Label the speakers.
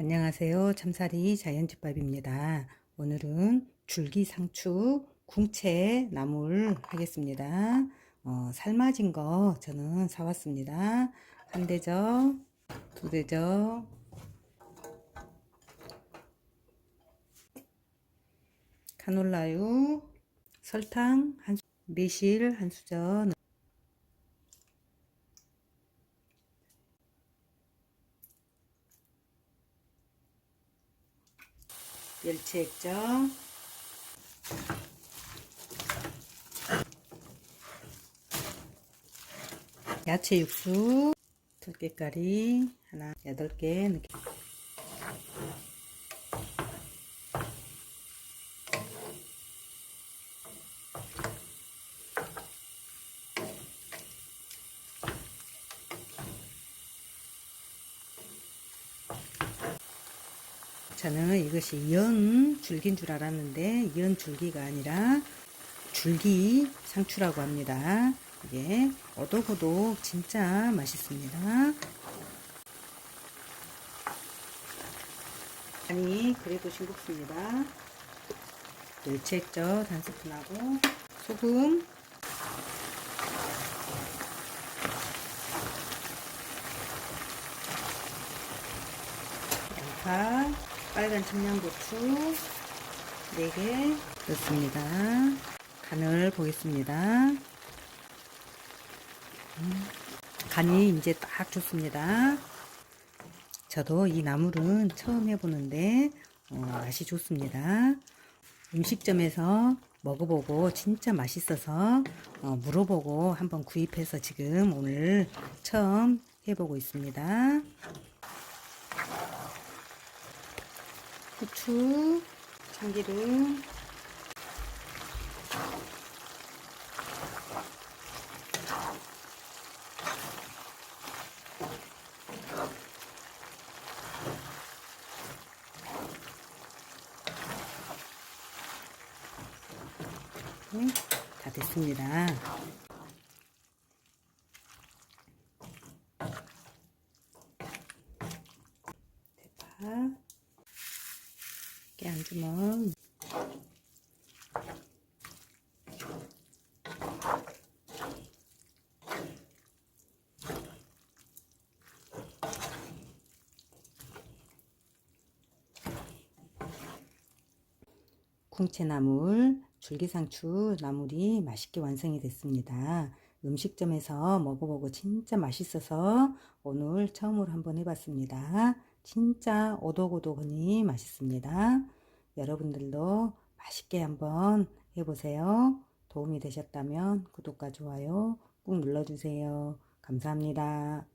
Speaker 1: 안녕하세요. 참사리 자연집밥입니다. 오늘은 줄기 상추 궁채 나물 하겠습니다. 어, 삶아진 거 저는 사왔습니다. 한 대접, 두 대접, 카놀라유, 설탕 한 수, 매실 한 수저 멸치 액젓 야채 육수 들깨가리 하나 여덟 개. 넣게 저는 이것이 연 줄기인 줄 알았는데 연 줄기가 아니라 줄기 상추라고 합니다. 이게 오독오독 진짜 맛있습니다. 아니 그래도 싱겁습니다. 멸치액젓 한 스푼하고 소금 양파 빨간 청양고추 4개 넣습니다. 간을 보겠습니다. 음, 간이 이제 딱 좋습니다. 저도 이 나물은 처음 해보는데 어, 맛이 좋습니다. 음식점에서 먹어보고 진짜 맛있어서 어, 물어보고 한번 구입해서 지금 오늘 처음 해보고 있습니다. 후추, 참기름, 네, 다 됐습니다. 대파, 깨한 주먹, 궁채나물, 줄기상추 나물이 맛있게 완성이 됐습니다. 음식점에서 먹어보고 진짜 맛있어서 오늘 처음으로 한번 해봤습니다. 진짜 오독오독하니 맛있습니다. 여러분들도 맛있게 한번 해보세요. 도움이 되셨다면 구독과 좋아요 꾹 눌러주세요. 감사합니다.